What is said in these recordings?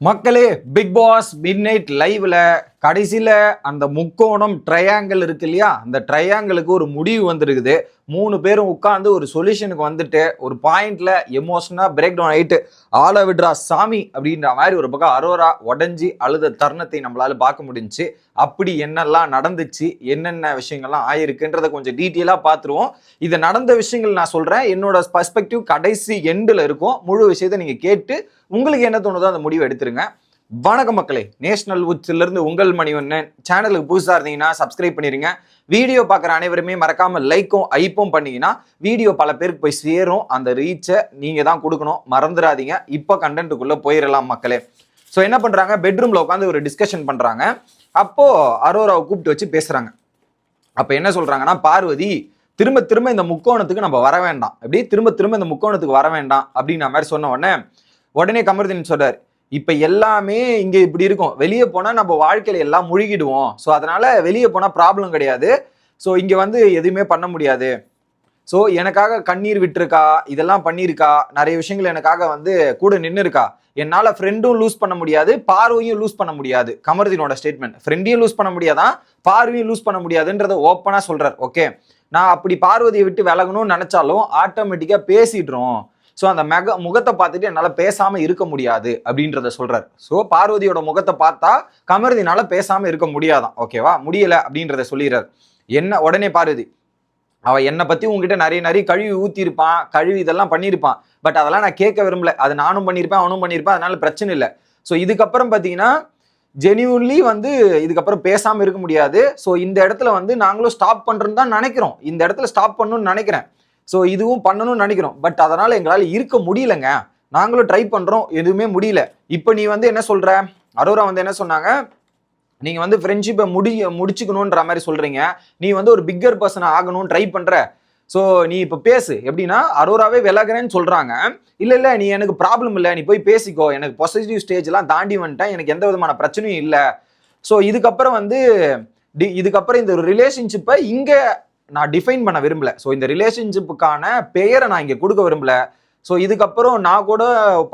மக்களே big pass mid night லைவ்ல கடைசியில் அந்த முக்கோணம் ட்ரையாங்கிள் இருக்கு இல்லையா? அந்த ட்ரையாங்கிளுக்கு ஒரு முடிவு வந்திருக்குது. மூணு பேரும் உட்காந்து ஒரு சொல்யூஷனுக்கு வந்துட்டு ஒரு பாயிண்டில் எமோஷனாக பிரேக் டவுன் ஆகிட்டு ஆள விடுறா சாமி அப்படின்ற மாதிரி ஒரு பக்கம் அரோரா உடஞ்சி அழுத தருணத்தை நம்மளால் பார்க்க முடிஞ்சுச்சு. அப்படி என்னெல்லாம் நடந்துச்சு என்னென்ன விஷயங்கள்லாம் ஆயிருக்குன்றத கொஞ்சம் டீட்டெயிலாக பார்த்துருவோம். இது நடந்த விஷயங்கள் நான் சொல்கிறேன் என்னோட பர்ஸ்பெக்டிவ் கடைசி எண்டில் இருக்கும். முழு விஷயத்தை நீங்கள் கேட்டு உங்களுக்கு என்ன தோணுதோ அந்த முடிவை எடுத்துருங்க. வணக்கம் மக்களே. நேஷனல் உச்சிலிருந்து உங்கள் மணிவண்ணன். சேனலுக்கு புதுசாக இருந்தீங்கன்னா சப்ஸ்கிரைப் பண்ணிருங்க. வீடியோ பார்க்குற அனைவருமே மறக்காமல் லைக்கும் ஐப்பும் பண்ணிங்கன்னா வீடியோ பல பேருக்கு போய் சேரும். அந்த ரீச்சை நீங்கள் தான் கொடுக்கணும். மறந்துடாதீங்க. இப்போ கண்டென்ட்டுக்குள்ளே போயிடலாம் மக்களே. ஸோ என்ன பண்ணுறாங்க பெட்ரூமில் உட்காந்து ஒரு டிஸ்கஷன் பண்ணுறாங்க அப்போது அரோராவை கூப்பிட்டு வச்சு பேசுகிறாங்க அப்போ என்ன சொல்கிறாங்கன்னா பார்வதி திரும்ப திரும்ப இந்த முக்கோணத்துக்கு நம்ம வர வேண்டாம். எப்படி? திரும்ப திரும்ப இந்த முக்கோணத்துக்கு வர வேண்டாம். அப்படின்ற மாதிரி சொன்ன உடனே உடனே கமருதீன் சொல்கிறார் இப்போ எல்லாமே இங்கே இப்படி இருக்கும். வெளியே போனால் நம்ம வாழ்க்கையில் எல்லாம் முழுகிடுவோம். ஸோ அதனால் வெளியே போனால் ப்ராப்ளம் கிடையாது. ஸோ இங்கே வந்து எதுவுமே பண்ண முடியாது. ஸோ எனக்காக கண்ணீர் விட்டுருக்கா? இதெல்லாம் பண்ணியிருக்கா? நிறைய விஷயங்கள் எனக்காக வந்து கூட நின்று இருக்கா என்னால் ஃப்ரெண்டும் லூஸ் பண்ண முடியாது பார்வையும் லூஸ் பண்ண முடியாது. கமருதீனோட ஸ்டேட்மெண்ட் ஃப்ரெண்டையும் லூஸ் பண்ண முடியாதான் பார்வையும் லூஸ் பண்ண முடியாதுன்றத ஓப்பனாக சொல்கிறார் ஓகே நான் அப்படி பார்வதியை விட்டு விலகணும்னு நினச்சாலும் ஆட்டோமேட்டிக்காக பேசிடுறோம். ஸோ அந்த மெக முகத்தை பார்த்துட்டு என்னால் பேசாமல் இருக்க முடியாது அப்படின்றத சொல்கிறார் ஸோ பார்வதியோட முகத்தை பார்த்தா கமருதினால பேசாமல் இருக்க முடியாதான். ஓகேவா முடியலை அப்படின்றத சொல்லிடுறார். என்ன உடனே பார்வதி அவள் என்னை பற்றி உங்ககிட்ட நிறைய நிறைய கழுவி ஊற்றிருப்பான் கழுவி இதெல்லாம் பண்ணியிருப்பான். பட் அதெல்லாம் நான் கேட்க விரும்பல. அது நானும் பண்ணியிருப்பேன் அவனும் பண்ணியிருப்பேன். அதனால பிரச்சனை இல்லை. ஸோ இதுக்கப்புறம் பார்த்தீங்கன்னா ஜெனியூன்லி வந்து இதுக்கப்புறம் பேசாமல் இருக்க முடியாது. ஸோ இந்த இடத்துல வந்து நாங்களும் ஸ்டாப் பண்றோம்னு தான் நினைக்கிறோம். இந்த இடத்துல ஸ்டாப் பண்ணணும்னு நினைக்கிறேன். ஸோ இதுவும் பண்ணணும்னு நினைக்கிறோம். பட் அதனால் எங்களால் இருக்க முடியலங்க. நாங்களும் ட்ரை பண்ணுறோம் எதுவுமே முடியல. இப்போ நீ வந்து என்ன சொல்கிற அரோரா வந்து என்ன சொன்னாங்க? நீங்கள் வந்து ஃப்ரெண்ட்ஷிப்பை முடி முடிச்சுக்கணுன்ற மாதிரி சொல்கிறீங்க நீ வந்து ஒரு பிக்கர் பர்சன் ஆகணும்னு ட்ரை பண்ணுற ஸோ நீ இப்போ பேசு. எப்படின்னா அரோராவே விலகிறேன்னு சொல்கிறாங்க இல்லை இல்லை நீ எனக்கு ப்ராப்ளம் இல்லை. நீ போய் பேசிக்கோ. எனக்கு பாசிட்டிவ் ஸ்டேஜ்லாம் தாண்டி வந்துட்டேன். எனக்கு எந்த விதமான பிரச்சனையும் இல்லை. ஸோ இதுக்கப்புறம் வந்து டி- இதுக்கப்புறம் இந்த ஒரு ரிலேஷன்ஷிப்பை இங்கே நான் டிஃபைன் பண்ண விரும்பல. ஸோ இந்த ரிலேஷன்ஷிப்புக்கான பெயரை நான் இங்கே கொடுக்க விரும்பல. ஸோ இதுக்கப்புறம் நான் கூட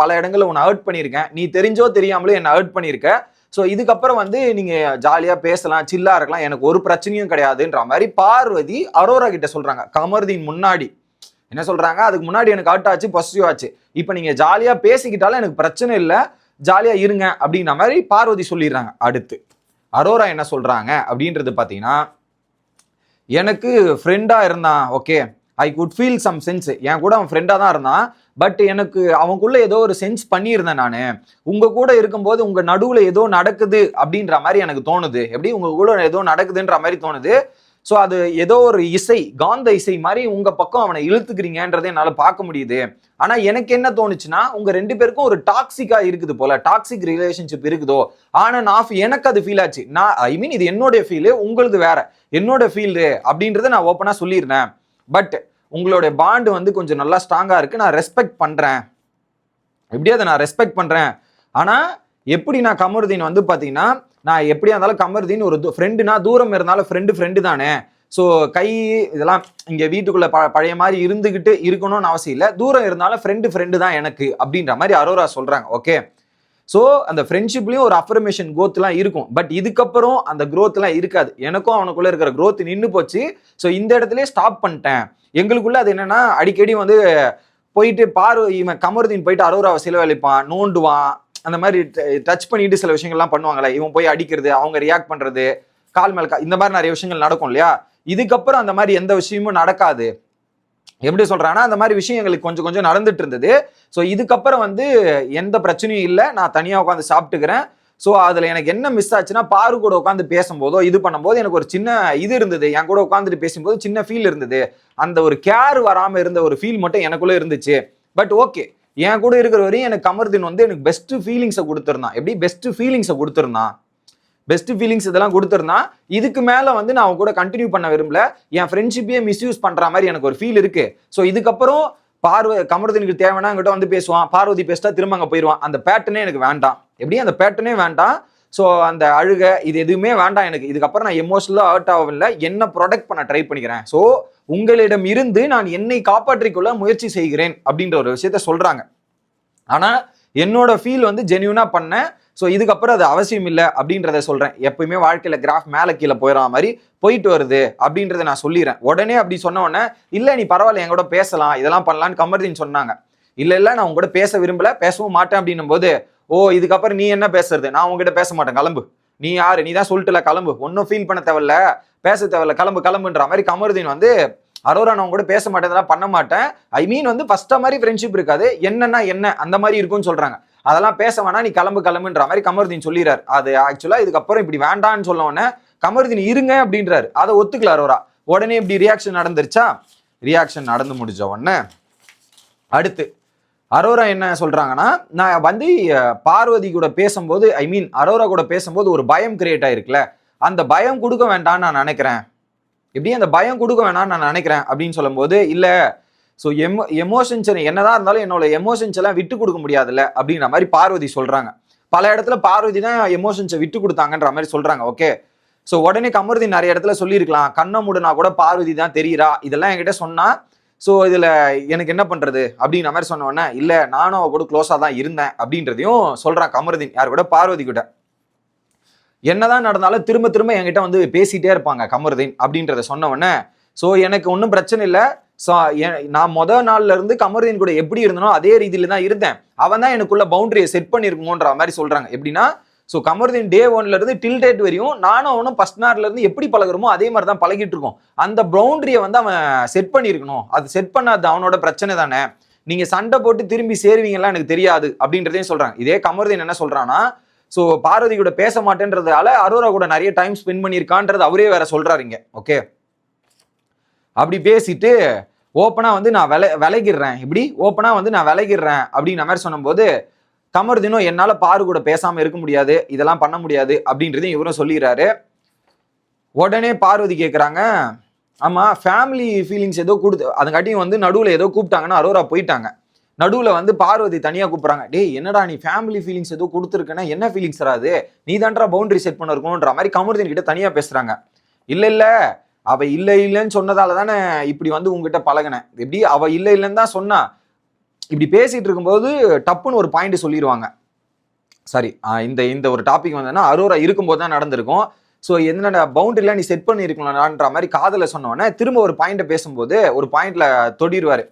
பல இடங்களில் உன்னை ஹர்ட் பண்ணியிருக்கேன். நீ தெரிஞ்சோ தெரியாமலோ என்னை ஹர்ட் பண்ணியிருக்க. ஸோ இதுக்கப்புறம் வந்து நீங்கள் ஜாலியாக பேசலாம் சில்லாக இருக்கலாம். எனக்கு ஒரு பிரச்சனையும் கிடையாதுன்ற மாதிரி பார்வதி அரோரா கிட்ட சொல்கிறாங்க கமர்தீன் முன்னாடி. என்ன சொல்கிறாங்க அதுக்கு முன்னாடி எனக்கு ஹர்ட் ஆச்சு பாசிட்டிவ் ஆச்சு. இப்போ நீங்கள் ஜாலியாக பேசிக்கிட்டாலும் எனக்கு பிரச்சனை இல்லை. ஜாலியாக இருங்க அப்படின்ற மாதிரி பார்வதி சொல்லிடுறாங்க. அடுத்து அரோரா என்ன சொல்கிறாங்க அப்படின்றது பார்த்தீங்கன்னா எனக்கு ஃப்ரெண்டாக இருந்தான் okay I could feel some sense என் கூட அவன் ஃப்ரெண்டாக தான் இருந்தான். பட் எனக்கு அவனுக்குள்ள ஏதோ ஒரு சென்ஸ் பண்ணியிருந்தேன் நான். உங்கள் கூட இருக்கும்போது உங்கள் நடுவில் ஏதோ நடக்குது அப்படின்ற மாதிரி எனக்கு தோணுது. எப்படி? உங்கள் கூட ஏதோ நடக்குதுன்ற மாதிரி தோணுது. ஸோ அது ஏதோ ஒரு இசை காந்த இசை மாதிரி உங்க பக்கம் அவனை இழுத்துக்கிறீங்கன்றதை என்னால் பார்க்க முடியுது. ஆனா எனக்கு என்ன தோணுச்சுன்னா உங்க ரெண்டு பேருக்கும் ஒரு டாக்ஸிக்கா இருக்குது போல டாக்ஸிக் ரிலேஷன்ஷிப் இருக்குதோ? ஆனா நான் எனக்கு அது ஃபீல் ஆச்சு. நான் ஐ மீன் இது என்னுடைய ஃபீலு உங்களுது வேற. என்னோட ஃபீல்டு அப்படின்றத நான் ஓப்பனா சொல்லிடுறேன் பட் உங்களுடைய பாண்டு வந்து கொஞ்சம் நல்லா ஸ்ட்ராங்கா இருக்கு. நான் ரெஸ்பெக்ட் பண்றேன். எப்படியாவது அதை நான் ரெஸ்பெக்ட் பண்றேன். ஆனா எப்படி நான் கமருதீன் வந்து பாத்தீங்கன்னா நான் எப்படியா இருந்தாலும் கமருதீன் ஒரு ஃப்ரெண்டுனா தூரம் இருந்தாலும் ஃப்ரெண்டு ஃப்ரெண்டு தானே. ஸோ கை இதெல்லாம் இங்கே வீட்டுக்குள்ளே ப பழைய மாதிரி இருந்துக்கிட்டு இருக்கணும்னு அவசியம் இல்லை. தூரம் இருந்தாலும் ஃப்ரெண்டு ஃப்ரெண்டு தான் எனக்கு அப்படின்ற மாதிரி அரோரா சொல்கிறாங்க ஓகே ஸோ அந்த ஃப்ரெண்ட்ஷிப்லேயும் ஒரு அஃபர்மேஷன் க்ரோத்லாம் இருக்கும். பட் இதுக்கப்புறம் அந்த க்ரோத்லாம் இருக்காது. எனக்கும் அவனுக்குள்ளே இருக்கிற க்ரோத் நின்று போச்சு. ஸோ இந்த இடத்துலயே ஸ்டாப் பண்ணிட்டேன். எங்களுக்குள்ள அது என்னென்னா அடிக்கடி வந்து போயிட்டு பாரு இவன் கமருதீன் போயிட்டு அரோராவை செலவழிப்பான் நோண்டுவான் அந்த மாதிரி டச் பண்ணிட்டு சில விஷயங்கள்லாம் பண்ணுவாங்களே இவன் போய் அடிக்கிறது அவங்க ரியாக்ட் பண்றது கால் மேல் கா- இந்த மாதிரி நிறைய விஷயங்கள் நடக்கும் இல்லையா? இதுக்கப்புறம் அந்த மாதிரி எந்த விஷயமும் நடக்காது. எப்படி சொல்றாங்கன்னா அந்த மாதிரி விஷயம் எங்களுக்கு கொஞ்சம் கொஞ்சம் நடந்துட்டு இருந்தது. ஸோ இதுக்கப்புறம் வந்து எந்த பிரச்சனையும் இல்லை. நான் தனியாக உட்காந்து சாப்பிட்டுக்கிறேன். ஸோ அதில் எனக்கு என்ன மிஸ் ஆச்சுன்னா பாரு கூட உட்காந்து பேசும்போதோ இது பண்ணும்போது எனக்கு ஒரு சின்ன இது இருந்தது. என் கூட உட்காந்துட்டு பேசும்போது சின்ன ஃபீல் இருந்தது. அந்த ஒரு கேர் வராமல் இருந்த ஒரு ஃபீல் மட்டும் எனக்குள்ளே இருந்துச்சு. பட் ஓகே என் கூட இருக்கிற வரையும் எனக்கு கமர்தீன் வந்து எனக்கு பெஸ்ட் ஃபீலிங்ஸை கொடுத்துருந்தான். எப்படி? பெஸ்ட் ஃபீலிங்ஸை கொடுத்துருந்தான். பெஸ்ட் ஃபீலிங்ஸ் இதெல்லாம் கொடுத்துருந்தான். இதுக்கு மேலே வந்து நான் அவன் கூட கண்டினியூ பண்ண விரும்பல. என் ஃப்ரெண்ட்ஷிப்பையே மிஸ்யூஸ் பண்ணுற மாதிரி எனக்கு ஒரு ஃபீல் இருக்கு. ஸோ இதுக்கப்புறம் பார்வ கமருதனுக்கு தேவைன்னா என்கிட்ட வந்து பேசுவான். பார்வதி பேசிட்டா திரும்ப அங்கே போயிடுவான் அந்த பேட்டர்னே எனக்கு வேண்டாம். எப்படி? அந்த பேட்டர்னே வேண்டாம். ஸோ அந்த அழுக இது எதுவுமே வேண்டாம் எனக்கு. இதுக்கப்புறம் நான் எமோஷனலாக ஹர்ட் ஆகவில்லை. என்ன ப்ரொடெக்ட் பண்ண ட்ரை பண்ணிக்கிறேன்? ஸோ உங்களிடம் இருந்து நான் என்னை காப்பாற்றிக்கொள்ள முயற்சி செய்கிறேன் அப்படின்ற ஒரு விஷயத்த சொல்கிறாங்க ஆனால் என்னோட ஃபீல் வந்து ஜென்யூனாக பண்ணேன் ஸோ இதுக்கப்புறம் அது அவசியம் இல்லை அப்படின்றத சொல்கிறேன் எப்பயுமே வாழ்க்கையில் கிராஃப் மேலே கீழே போயிடற மாதிரி போயிட்டு வருது அப்படின்றத நான் சொல்லிடுறேன். உடனே அப்படி சொன்ன உடனே இல்லை நீ பரவாயில்ல என் கூட பேசலாம் இதெல்லாம் பண்ணலான்னு கமர்தீன் சொன்னாங்க. இல்லை இல்லை நான் உங்க கூட பேச விரும்பல பேசவும் மாட்டேன் அப்படின்னும் போது ஓ இதுக்கப்புறம் நீ என்ன பேசுறது? நான் உங்ககிட்ட பேச மாட்டேன் கிளம்பு. நீ யாரு? நீ தான் சொல்லிட்டுல கிளம்பு. ஒன்றும் ஃபீல் பண்ண தேவையில்ல. பேச தேவையில்ல. கிளம்பு கிளம்புன்ற மாதிரி கமருதீன் வந்து அரோரா நான் கூட பேச மாட்டேன் இதெல்லாம் பண்ண மாட்டேன். ஐ மீன் வந்து ஃபஸ்ட்டா மாதிரி ஃப்ரெண்ட்ஷிப் இருக்காது. என்னன்னா என்ன? அந்த மாதிரி இருக்கும்னு சொல்றாங்க. அதெல்லாம் பேச வேணா நீ கிளம்பு கிளம்புன்ற மாதிரி கமருதீன் சொல்லிடுறாரு அது ஆக்சுவலா இதுக்கப்புறம் இப்படி வேண்டான்னு சொல்ல உடனே கமருதீன் இருங்க அப்படின்றாரு. அதை ஒத்துக்கல அரோரா. உடனே இப்படி ரியாக்ஷன் நடந்துருச்சா? ரியாக்ஷன் நடந்து முடிஞ்ச உடனே அடுத்து அரோரா என்ன சொல்கிறாங்கன்னா நான் வந்து பார்வதி கூட பேசும்போது ஐ மீன் அரோரா கூட பேசும்போது ஒரு பயம் கிரியேட் ஆயிருக்குல்ல. அந்த பயம் கொடுக்க வேண்டாம்னு நான் நினைக்கிறேன். எப்படி? அந்த பயம் கொடுக்க வேணாம்னு நான் நினைக்கிறேன் அப்படின்னு சொல்லும்போது இல்லை ஸோ எமோ எமோஷன்ஸ் என்னதான் இருந்தாலும் என்னோட எமோஷன்ஸ் எல்லாம் விட்டு கொடுக்க முடியாதுல்ல அப்படின்ற மாதிரி பார்வதி சொல்கிறாங்க பல இடத்துல பார்வதி தான் எமோஷன்ஸை விட்டு கொடுத்தாங்கன்ற மாதிரி சொல்கிறாங்க ஓகே ஸோ உடனே கமருதி நிறைய இடத்துல சொல்லியிருக்கலாம். கண்ணை மூடுனா கூட பார்வதி தான் தெரியுறா. இதெல்லாம் என்கிட்ட சொன்னால் ஸோ இதில் எனக்கு என்ன பண்ணுறது அப்படின்ற மாதிரி சொன்ன இல்லை நானும் அவ கூட க்ளோஸாக தான் இருந்தேன் அப்படின்றதையும் சொல்கிறான் கமருதீன் யார் கூட? பார்வதி கூட என்னதான் நடந்தாலும் திரும்ப திரும்ப என்கிட்ட வந்து பேசிகிட்டே இருப்பாங்க கமருதீன் அப்படின்றத சொன்னவொடனே ஸோ எனக்கு ஒன்றும் பிரச்சனை இல்லை. ஸோ நான் மொதல் நாள்ல இருந்து கமருதீன் கூட எப்படி இருந்தனோ அதே ரீதியில தான் இருந்தேன். அவன் தான் எனக்குள்ள பவுண்டரியை செட் பண்ணியிருக்கோன்ற மாதிரி சொல்றாங்க. எப்படின்னா ஸோ கமருதீன் டே ஒன்லேருந்து டில் டேட் வரையும் நானும் அவனும் ஃபஸ்ட் நாள்ல இருந்து எப்படி பழகிறோமோ அதே மாதிரி தான் பழகிட்டு இருக்கோம். அந்த பவுண்டரியை வந்து அவன் செட் பண்ணியிருக்கணும். அது செட் பண்ணாது அவனோட பிரச்சனை தானே. நீங்கள் சண்டை போட்டு திரும்பி சேருவீங்கலாம் எனக்கு தெரியாது அப்படின்றதையும் சொல்கிறாங்க இதே கமருதீன் என்ன சொல்கிறான்னா ஸோ பார்வதி கூட பேச மாட்டேன்றதால அரோரா கூட நிறைய டைம் ஸ்பெண்ட் பண்ணியிருக்கான்றது அவரே வேற சொல்கிறாருங்க ஓகே அப்படி பேசிட்டு ஓப்பனாக வந்து நான் விலை விலகிடுறேன். இப்படி ஓப்பனாக வந்து நான் விலகிடுறேன் அப்படின்ற மாதிரி சொன்னபோது கமருதினும் என்னால் பாரு கூட பேசாமல் இருக்க முடியாது இதெல்லாம் பண்ண முடியாது அப்படின்றதையும் இவரும் சொல்லிடுறாரு. உடனே பார்வதி கேட்குறாங்க ஆமாம் ஃபேமிலி ஃபீலிங்ஸ் ஏதோ கொடுத்து அதுங்காட்டியும் வந்து நடுவில் ஏதோ கூப்பிட்டாங்கன்னா அரோரா போயிட்டாங்க. நடுவில் வந்து பார்வதி தனியாக கூப்பிட்றாங்க டேய் என்னடா நீ ஃபேமிலி ஃபீலிங்ஸ் ஏதோ கொடுத்துருக்கேன்னா என்ன ஃபீலிங்ஸ் அது? நீ தான்டா பவுண்டரி செட் பண்ண இருக்கணுன்ற மாதிரி கமருதீன் கிட்ட தனியாக பேசுகிறாங்க இல்லை இல்லை அவள் இல்லை இல்லைன்னு சொன்னதால தானே இப்படி வந்து உங்ககிட்ட பழகினேன். எப்படி? அவள் இல்லை இல்லைன்னு தான் சொன்னா. இப்படி பேசிகிட்டு இருக்கும்போது டப்புன்னு ஒரு பாயிண்ட் சொல்லிடுவாங்க சாரி இந்த இந்த ஒரு டாபிக் வந்ததுன்னா அரோரா இருக்கும்போது தான் நடந்திருக்கும். ஸோ என்னென்ன பவுண்டரிலாம் நீ செட் பண்ணியிருக்கலான்ற மாதிரி காதலை சொன்னோடனே திரும்ப ஒரு பாயிண்ட்டை பேசும்போது ஒரு பாயிண்ட்டில் தொடிடுவார்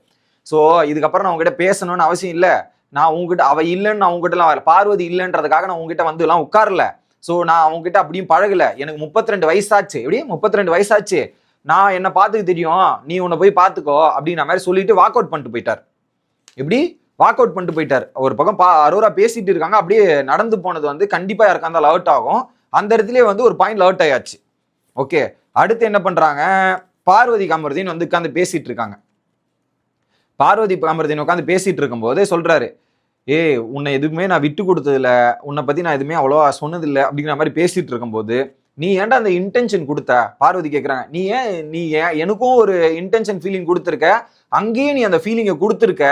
ஸோ இதுக்கப்புறம் நான் உங்ககிட்ட பேசணும்னு அவசியம் இல்லை. நான் உங்ககிட்ட அவள் இல்லைன்னு நான் உங்ககிட்டலாம் வரல பார்வதி இல்லைன்றதுக்காக நான் உங்ககிட்ட வந்து எல்லாம் உட்காரல. ஸோ நான் அவங்ககிட்ட அப்படியும் பழகலை. எனக்கு முப்பத்தி ரெண்டு வயசாச்சு. எப்படி? முப்பத்தி ரெண்டு வயசாச்சு. நான் என்னை பார்த்துக்க தெரியும். நீ உன்னை போய் பார்த்துக்கோ அப்படின்ற மாதிரி சொல்லிட்டு வாக் அவுட் பண்ணிட்டு போயிட்டார். எப்படி? வாக் அவுட் பண்ணிட்டு போயிட்டார். ஒரு பக்கம் பா அரோரா பேசிட்டு இருக்காங்க. அப்படியே நடந்து போனது வந்து கண்டிப்பா யாருக்கா இருந்தாலும் அவுட் ஆகும். அந்த இடத்துலயே வந்து ஒரு பாயிண்ட் அவுட் ஆயாச்சு. ஓகே அடுத்து என்ன பண்றாங்க? பார்வதி காமருதீன் வந்து உட்காந்து பேசிட்டு இருக்காங்க. பார்வதி காமருதீன் உட்காந்து பேசிட்டு இருக்கும்போது சொல்றாரு ஏய் உன்னை எதுவுமே நான் விட்டு கொடுத்ததில்ல. உன்னை பத்தி நான் எதுவுமே அவ்வளோவா சொன்னதில்லை. அப்படிங்கிற மாதிரி பேசிட்டு இருக்கும்போது நீ ஏன்டா அந்த இன்டென்ஷன் கொடுத்த? பார்வதி கேட்குறாங்க நீ ஏன் நீ ஏன் எனக்கும் ஒரு இன்டென்ஷன் ஃபீலிங் கொடுத்துருக்க? அங்கேயே நீ அந்த ஃபீலிங்கை கொடுத்துருக்க.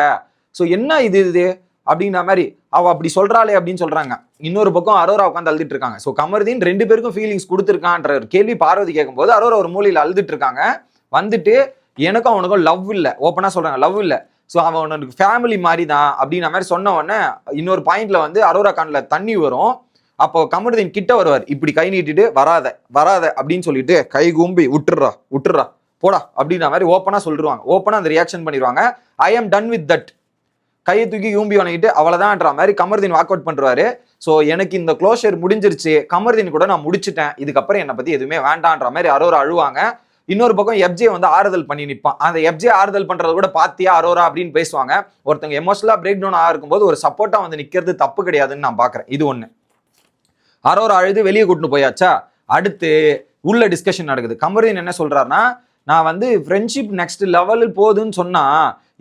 ஸோ என்ன இது இது அப்படின்ற மாதிரி அவ அப்படி சொல்றாளே அப்படின்னு சொல்றாங்க. இன்னொரு பக்கம் அரோரா உட்காந்து அழுதுட்டு இருக்காங்க. ஸோ கமருதீன் ரெண்டு பேருக்கும் ஃபீலிங்ஸ் கொடுத்துருக்கான்ற ஒரு கேள்வி பார்வதி கேட்கும்போது அரோரா ஒரு மூலையில் அழுதுட்டு இருக்காங்க. வந்துட்டு எனக்கும் அவனுக்கும் லவ் இல்லை. ஓப்பனாக சொல்றாங்க லவ் இல்லை. ஸோ அவனுக்கு ஃபேமிலி மாதிரி தான் அப்படின்ற மாதிரி சொன்ன உடனே இன்னொரு பாயிண்ட்ல வந்து அரோரா கண்ணில் தண்ணி வரும். அப்போ கமருதீன் கிட்ட வருவார் இப்படி கை நீட்டிட்டு வராத வராத அப்படின்னு சொல்லிட்டு கை கும்பி விட்டுறா விட்டுறா போடா அப்படின்ற மாதிரி ஓப்பனாக சொல்லிடுவாங்க ஓப்பனாக அந்த ரியாக்ஷன் பண்ணிடுவாங்க ஐ ஆம் டன் வித் தட் கையை தூக்கி யூம்பி வணங்கிட்டு அவ்வளோதான்ற மாதிரி கமர்தீன் வாக் அவுட் பண்றாரு. ஸோ எனக்கு இந்த க்ளோஷர் முடிஞ்சிருச்சு. கமர்தீன் கூட நான் முடிச்சிட்டேன். இதுக்கப்புறம் என்னை பத்தி எதுவுமே வேண்டான்ற மாதிரி அரோரா அழுவாங்க. இன்னொரு பக்கம் எப்ஜே வந்து ஆறுதல் பண்ணி நிற்பான் அந்த எப்ஜே ஆறுதல் பண்றத கூட பாத்தியா அரோரா அப்படின்னு பேசுவாங்க. ஒருத்தங்க எமோஷனலா பிரேக் டவுன் ஆகும்போது ஒரு சப்போர்ட்டா வந்து நிக்கிறது தப்பு கிடையாதுன்னு நான் பாக்குறேன். இது ஒண்ணு. அரோரா அழுது வெளியே கூட்டிட்டு போயாச்சா? அடுத்து உள்ள டிஸ்கஷன் நடக்குது. கமருதீன் என்ன சொல்றாருன்னா நான் வந்து ஃப்ரெண்ட்ஷிப் நெக்ஸ்ட் லெவலில் போகுதுன்னு சொன்னா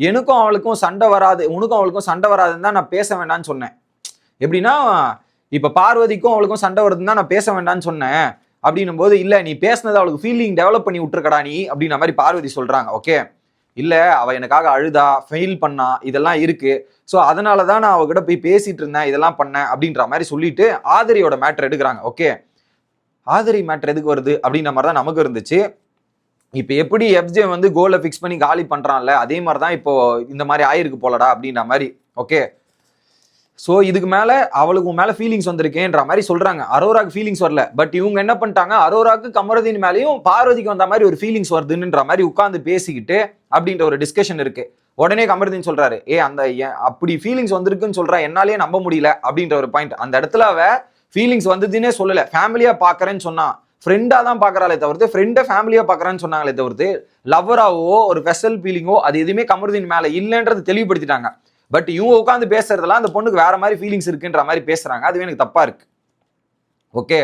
எனக்கும் அவளுக்கும் சண்டை வராது உனக்கும் அவளுக்கும் சண்டை வராதுன்னு தான் நான் பேச வேண்டாம்னு சொன்னேன். எப்படின்னா இப்போ பார்வதிக்கும் அவளுக்கும் சண்டை வருதுன்னு தான் நான் பேச வேண்டாம்னு சொன்னேன். அப்படின்னும் போது இல்லை நீ பேசினது அவளுக்கு ஃபீலிங் டெவலப் பண்ணி விட்டுருக்கடா நீ அப்படின்ற மாதிரி பார்வதி சொல்கிறாங்க ஓகே இல்லை அவள் எனக்காக அழுதா ஃபெயில் பண்ணா இதெல்லாம் இருக்குது ஸோ அதனால தான் நான் அவகிட்ட போய் பேசிகிட்டு இருந்தேன் இதெல்லாம் பண்ணேன் அப்படின்ற மாதிரி சொல்லிட்டு ஆதரியோட மேட்ரு எடுக்கிறாங்க ஓகே ஆதிரி மேட்ரு எதுக்கு வருது? அப்படின்ற மாதிரி தான் நமக்கு இருந்துச்சு. இப்போ எப்படி எஃப்ஜே வந்து கோலை ஃபிக்ஸ் பண்ணி காலி பண்ணுறான்ல அதே மாதிரி தான் இப்போ இந்த மாதிரி ஆயிருக்கு போலடா அப்படின்ற மாதிரி. ஓகே ஸோ இதுக்கு மேலே அவளுக்கு உன் மேலே ஃபீலிங்ஸ் வந்திருக்கேன்ற மாதிரி சொல்கிறாங்க அரோராக்கு ஃபீலிங்ஸ் வரல. பட் இவங்க என்ன பண்ணிட்டாங்க? அரோராக்கு கமரதீன் மேலேயும் பார்வதிக்கு வந்த மாதிரி ஒரு ஃபீலிங்ஸ் வருதுன்ற மாதிரி உட்காந்து பேசிக்கிட்டு அப்படின்ற ஒரு டிஸ்கஷன் இருக்குது உடனே கமருதீன் சொல்கிறாரு ஏ அந்த ஏன் அப்படி ஃபீலிங்ஸ் வந்திருக்குன்னு சொல்கிறா என்னாலேயே நம்ப முடியல. அப்படின்ற ஒரு பாயிண்ட் அந்த இடத்துல அவ ஃபீலிங்ஸ் வந்ததுன்னே சொல்லலை. ஃபேமிலியாக பார்க்குறேன்னு சொன்னான் ஃப்ரெண்டாக தான் பார்க்குறாலே தவிர்த்து ஃப்ரெண்டை ஃபேமிலியாக பார்க்குறான்னு சொன்னாங்களே தவிர்த்து லவ்வராவோ ஒரு வெசல் ஃபீலிங்கோ அது எதுவுமே கமருதீன் மேலே இல்லைன்றது தெளிவுபடுத்திட்டாங்க. பட் இவங்க உட்காந்து பேசுறதெல்லாம் அந்த பொண்ணுக்கு வேற மாதிரி ஃபீலிங்ஸ் இருக்குன்ற மாதிரி பேசுறாங்க. அதுவே எனக்கு தப்பா இருக்கு. ஓகே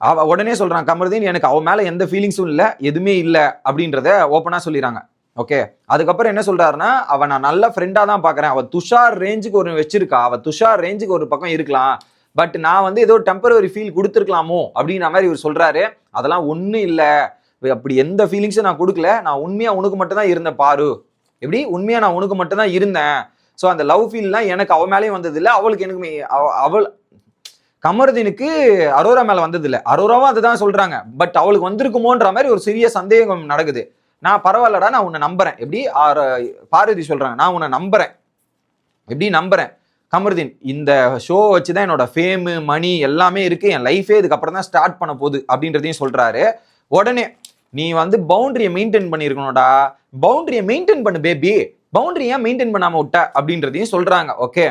அவ உடனே சொல்றான் கமருதீன் எனக்கு அவன் மேல எந்த ஃபீலிங்ஸும் இல்லை எதுவுமே இல்லை அப்படின்றத ஓப்பனா சொல்லிடுறாங்க ஓகே அதுக்கப்புறம் என்ன சொல்றாருன்னா அவன் நான் நல்ல ஃப்ரெண்டாக தான் பார்க்குறேன் அவள் துஷார் ரேஞ்சுக்கு ஒரு வச்சிருக்கா. அவள் துஷார் ரேஞ்சுக்கு ஒரு பக்கம் இருக்கலாம். பட் நான் வந்து ஏதோ டெம்பரரி ஃபீல் கொடுத்துருக்கலாமோ அப்படின்ற மாதிரி இவர் சொல்கிறாரு அதெல்லாம் ஒன்றும் இல்லை. அப்படி எந்த ஃபீலிங்ஸும் நான் கொடுக்கல. நான் உண்மையாக உனக்கு மட்டும் தான் இருந்தேன் பாரு. எப்படி? உண்மையாக நான் உனக்கு மட்டும் தான் இருந்தேன். ஸோ அந்த லவ் ஃபீல்லாம் எனக்கு அவ மேலேயும் வந்ததில்லை அவளுக்கு எனக்கு அவள் கமருதீனுக்கு அரோரா மேலே வந்ததில்லை அரோராவும் அதுதான் சொல்கிறாங்க பட் அவளுக்கு வந்திருக்குமோன்ற மாதிரி ஒரு சிறிய சந்தேகம் நடக்குது. நான் பரவாயில்லடா நான் உன்னை நம்புறேன். எப்படி? பார்வதி சொல்கிறாங்க நான் உன்னை நம்புறேன். எப்படி நம்புறேன்? கமருதீன் இந்த ஷோ வச்சு தான் என்னோட ஃபேமு மணி எல்லாமே இருக்கு. என் லைஃபே இதுக்கப்புறம் தான் ஸ்டார்ட் பண்ண போகுது அப்படின்றதையும் சொல்றாரு. உடனே நீ வந்து பவுண்டரியை மெயின்டைன் பண்ணியிருக்கணும்டா பவுண்டரியை மெயின்டைன் பண்ணு பேபி பவுண்டரியை ஏன் மெயின்டைன் பண்ணாம விட்ட? அப்படின்றதையும் சொல்றாங்க. ஓகே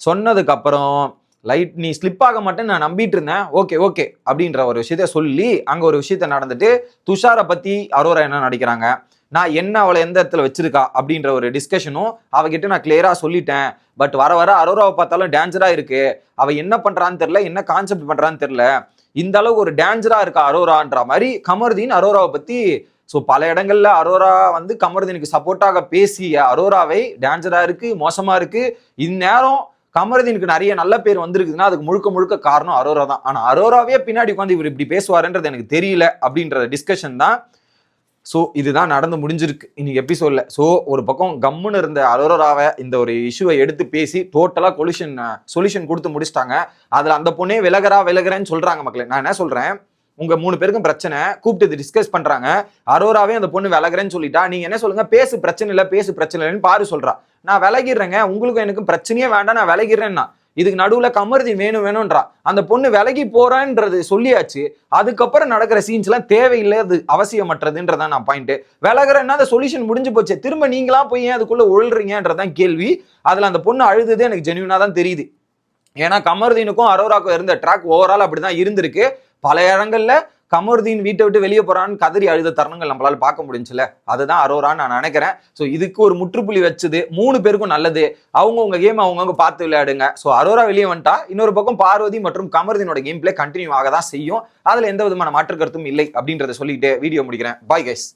சொன்னதுக்கு அப்புறம் லைட் நீ ஸ்லிப் ஆக மாட்டேன்னு நான் நம்பிட்டு இருந்தேன். ஓகே ஓகே அப்படின்ற ஒரு விஷயத்த சொல்லி அங்க ஒரு விஷயத்த நடந்துட்டு துஷாரை பத்தி அரோரா என்ன நடிக்கிறாங்க? நான் என்ன அவளை எந்த இடத்துல வச்சிருக்கா அப்படின்ற ஒரு டிஸ்கஷனும் அவகிட்ட நான் கிளியரா சொல்லிட்டேன். பட் வர வர அரோராவை பார்த்தாலும் டேஞ்சரா இருக்கு. அவ என்ன பண்றான்னு தெரியல என்ன கான்செப்ட் பண்றான்னு தெரியல. இந்த அளவுக்கு ஒரு டேஞ்சரா இருக்கா அரோரான்ற மாதிரி கமருதீன் அரோராவை பத்தி ஸோ பல இடங்கள்ல அரோரா வந்து கமருதீனுக்கு சப்போர்ட்டாக பேசிய அரோராவை டேஞ்சரா இருக்கு மோசமா இருக்கு. இந்நேரம் கமருதீனுக்கு நிறைய நல்ல பேர் வந்திருக்குதுன்னா அதுக்கு முழுக்க முழுக்க காரணம் அரோரா தான். ஆனா அரோராவே பின்னாடி உட்காந்து இவர் இப்படி பேசுவாருன்றது எனக்கு தெரியல அப்படின்ற டிஸ்கஷன் தான் ஸோ இதுதான் நடந்து முடிஞ்சிருக்கு இன்னைக்கு எபிசோட்ல ஸோ ஒரு பக்கம் கம்முன்னு இருந்த அரோராவை இந்த ஒரு இஷ்யூவை எடுத்து பேசி டோட்டலாக கொலிஷன் சொல்யூஷன் கொடுத்து முடிச்சிட்டாங்க. அதில் அந்த பொண்ணே விலகரா விலகிறேன்னு சொல்றாங்க மக்களே. நான் என்ன சொல்றேன்? உங்க மூணு பேருக்கும் பிரச்சனை. கூப்பிட்டு டிஸ்கஸ் பண்றாங்க. அரோராவே அந்த பொண்ணு விலகிறேன்னு சொல்லிட்டா நீங்க என்ன சொல்லுங்க? பேசு பிரச்சனை இல்லை பேசு பிரச்சனை இல்லைன்னு பாரு சொல்றா. நான் விலகிடுறேங்க. உங்களுக்கும் எனக்கும் பிரச்சனையே வேண்டாம் நான் விலகிடுறேன்னா. இதுக்கு நடுவில் கமர்தி வேணும் வேணும்ன்றா. அந்த பொண்ணு விலகி போறான்றது சொல்லியாச்சு. அதுக்கப்புறம் நடக்கிற சீன்ஸ்லாம் தேவையில்லை தேவையில்லாது அவசியமற்றதுன்றதான் நான் பாயிண்ட் விலகிறேன்னா அந்த சொல்யூஷன் முடிஞ்சு போச்சு. திரும்ப நீங்களா போய் ஏன் அதுக்குள்ள உழல்றீங்கன்றதான் கேள்வி. அதில் அந்த பொண்ணு அழுதுதே எனக்கு ஜென்யூனாக தான் தெரியுது. ஏன்னா கமருதீனுக்கும் அரோராக்கும் இருந்த ட்ராக் ஓவரால் அப்படி தான் இருந்திருக்கு. பல இடங்கள்ல கமருதீன் வீட்டை விட்டு வெளியே போறான்னு கதறி அழுத தருணங்கள் நம்மளால பார்க்க முடிஞ்சுல. அதுதான் அரோரான்னு நான் நினைக்கிறேன். ஸோ இதுக்கு ஒரு முற்றுப்புள்ளி வச்சது. மூணு பேருக்கும் நல்லது. அவங்கவுங்க கேம் அவங்கவுங்க பார்த்து விளையாடுங்க. ஸோ அரோரா வெளியே வந்துட்டா. இன்னொரு பக்கம் பார்வதி மற்றும் கமருதீனோட கேம் பிளே கண்டினியூ ஆக தான் செய்யும். அதுல எந்த விதமான மாற்று கருத்தும் இல்லை அப்படின்றத சொல்லிட்டு வீடியோ முடிக்கிறேன். Bye guys